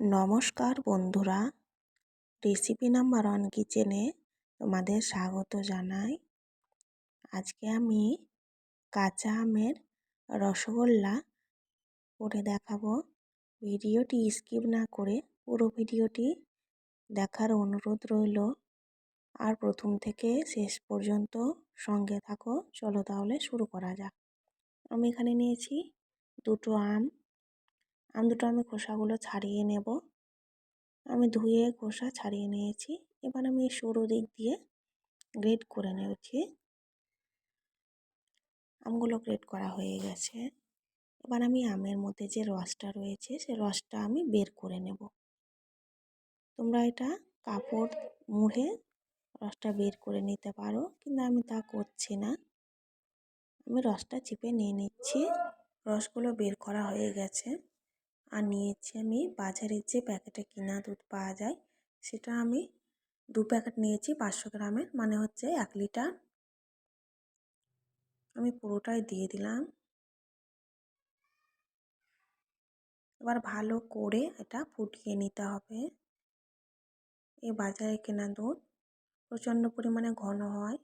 নমস্কার বন্ধুরা recipe number one কিচেনে তোমাদের স্বাগত জানাই। আজকে আমি কাঁচা আমের রসগোল্লা করে দেখাবো। ভিডিওটি স্কিপ না করে পুরো ভিডিওটি দেখার অনুরোধ রইল। আর প্রথম থেকে শেষ পর্যন্ত সঙ্গে থাকো। চলো তাহলে শুরু করা যাক। আমি এখানে নিয়েছি দুটো আম আম দুটো আমি খোসাগুলো ছাড়িয়ে নেব। আমি ধুয়ে খোসা ছাড়িয়ে নিয়েছি। এবার আমি সরু দিক দিয়ে গ্রেড করে নিয়েছি। আমগুলো গ্রেড করা হয়ে গেছে। এবার আমি আমের মধ্যে যে রসটা রয়েছে, সে রসটা আমি বের করে নেব। তোমরা এটা কাপড় মুড়ে রসটা বের করে নিতে পারো, কিন্তু আমি তা করছি না। আমি রসটা চিপে নিয়ে নিচ্ছি। রসগুলো বের করা হয়ে গেছে। আর নিয়েছি আমি বাজারের যে প্যাকেটে কিনা দুধ পাওয়া যায়, সেটা আমি দু প্যাকেট নিয়েছি পাঁচশো গ্রামের। মানে হচ্ছে এক লিটার। আমি পুরোটাই দিয়ে দিলাম। এবার ভালো করে এটা ফুটিয়ে নিতে হবে। এই বাজারে কেনা দুধ প্রচণ্ড পরিমাণে ঘন হয়,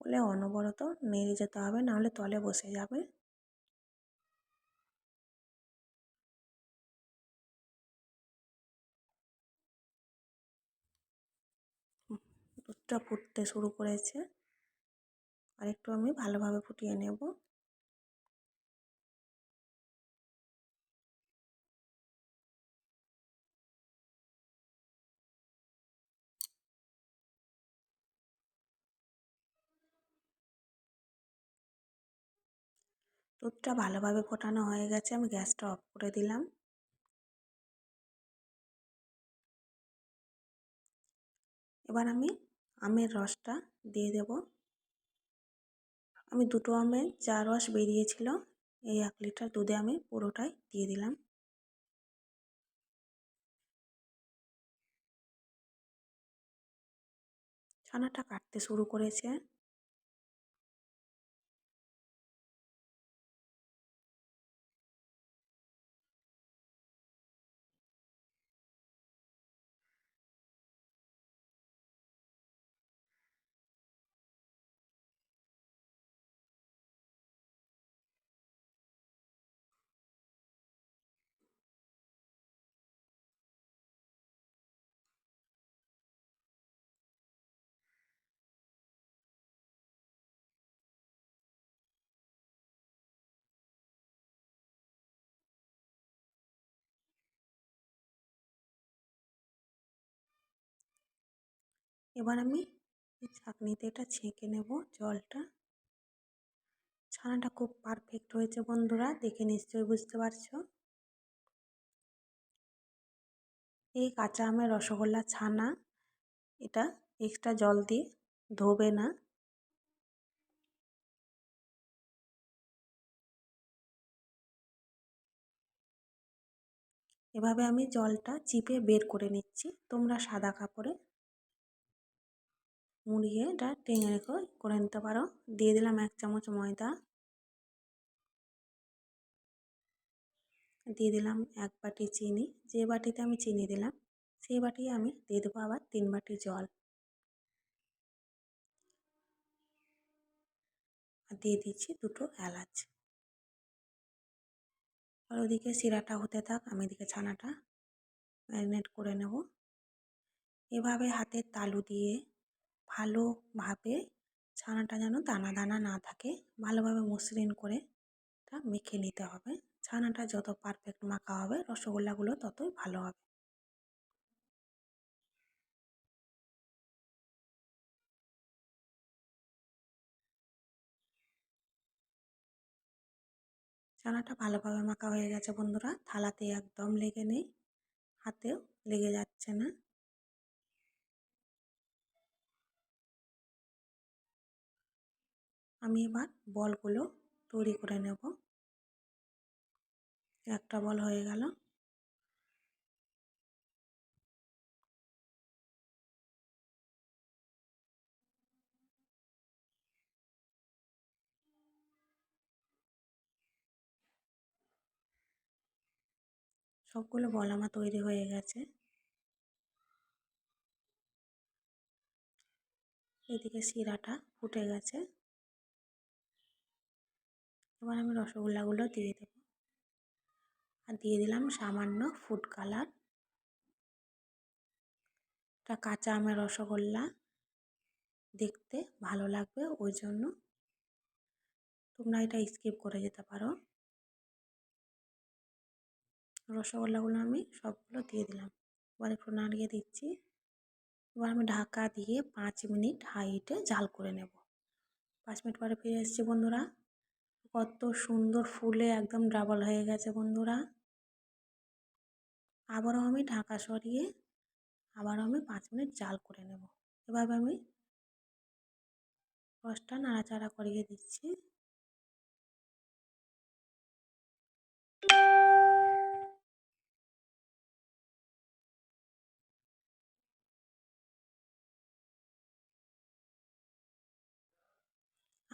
বলে অনবরত নেড়ে যেতে হবে, নাহলে তলে বসে যাবে। দুধটা ফুটতে শুরু করেছে। আর একটু আমি ভালোভাবে ফুটিয়ে নেব। দুধটা ভালোভাবে ফোটানো হয়ে গেছে, আমি গ্যাসটা অফ করে দিলাম। এবার আমি আমের রসটা দিয়ে দেব। আমি দুটো আমের যা রস বেরিয়েছিল, এই এক লিটার দুধে আমি পুরোটাই দিয়ে দিলাম। ছানাটা কাটতে শুরু করেছে। এবার আমি ছাঁকনিতে এটা ছেঁকে নেব জলটা। ছানাটা খুব পারফেক্ট হয়েছে বন্ধুরা, দেখে নিশ্চয়ই বুঝতে পারছ। এই কাঁচা আমের রসগোল্লা ছানা, এটা এক্সট্রা জল দিয়ে ধোবে না। এভাবে আমি জলটা চিপে বের করে নিচ্ছি, তোমরা সাদা কাপড়ে মুড়িয়ে এটা টেনে রেখে, করে নিতে পারো। দিয়ে দিলাম এক চামচ ময়দা। দিয়ে দিলাম এক বাটি চিনি, যে বাটিতে আমি চিনি দিলাম, সেই বাটি আমি দিয়ে দেবো আবার তিন বাটি জল। আর দিয়ে দিচ্ছি দুটো এলাচ। আর ওদিকে শিরাটা হতে থাক, আমি এদিকে ছানাটা ম্যারিনেট করে নেব। এভাবে হাতের তালু দিয়ে ভালোভাবে ছানাটা যেন দানা দানা না থাকে, ভালোভাবে মসৃণ করে তা মেখে নিতে হবে। ছানাটা যত পারফেক্ট মাখা হবে, রসগোল্লাগুলো ততই ভালো হবে। ছানাটা ভালোভাবে মাখা হয়ে গেছে বন্ধুরা, থালাতে একদম লেগে নেই, হাতেও লেগে যাচ্ছে না। আমি এবার বলগুলো তৈরি করে নেব। একটা বল হয়ে গেল। সবগুলো বল আমার তৈরি হয়ে গেছে। এদিকে শিরাটা ফুটে গেছে। এবার আমি রসগোল্লাগুলো দিয়ে দেব। আর দিয়ে দিলাম সামান্য ফুড কালার এটা কাঁচা আমের রসগোল্লা। দেখতে ভালো লাগবে ওই জন্য। তোমরা এটা স্কিপ করে যেতে পারো। রসগোল্লাগুলো আমি সবগুলো দিয়ে দিলাম। এবার একটু নাড়িয়ে দিচ্ছি। এবার আমি ঢাকা দিয়ে পাঁচ মিনিট হাইটে জাল করে নেব। পাঁচ মিনিট পরে ফিরে এসেছি বন্ধুরা। কত সুন্দর ফুলে একদম ডাবল হয়ে গেছে বন্ধুরা। আবারও আমি ঢাকা সরিয়ে আবারও আমি পাঁচ মিনিট জাল করে নেব। এভাবে আমি রসটা নাড়াচাড়া করিয়ে দিচ্ছি।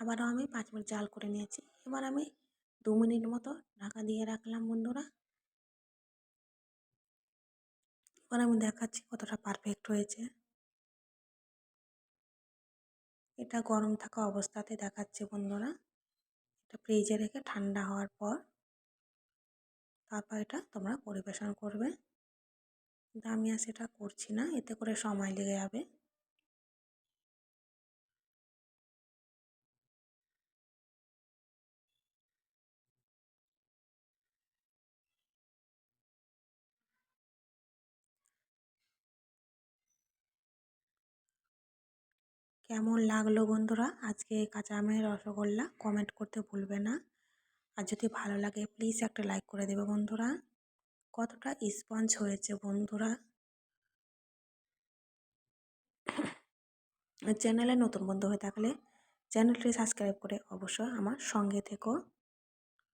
আবারও আমি পাঁচ মিনিট জাল করে নিয়েছি। এবার আমি দু মিনিট মতো ঢাকা দিয়ে রাখলাম বন্ধুরা। এবার আমি দেখাচ্ছি কতটা পারফেক্ট হয়েছে। এটা গরম থাকা অবস্থাতে দেখাচ্ছে বন্ধুরা। এটা ফ্রিজে রেখে ঠান্ডা হওয়ার পর তারপর এটা তোমরা পরিবেশন করবে। কিন্তু আমি আর সেটা করছি না, এতে করে সময় লেগে যাবে। কেমন লাগল বন্ধুরা? আজকে কাঁচা আমের রসগোল্লা কমেন্ট করতে ভুলবে না। আর যদি ভালো লাগে প্লিজ একটা লাইক করে দেবে বন্ধুরা। কতটা স্পঞ্জ হয়েছে বন্ধুরা? চ্যানেলে নতুন বন্ধু হয়ে থাকলে চ্যানেলটি সাবস্ক্রাইব করে অবশ্যই আমার সঙ্গে থেকো।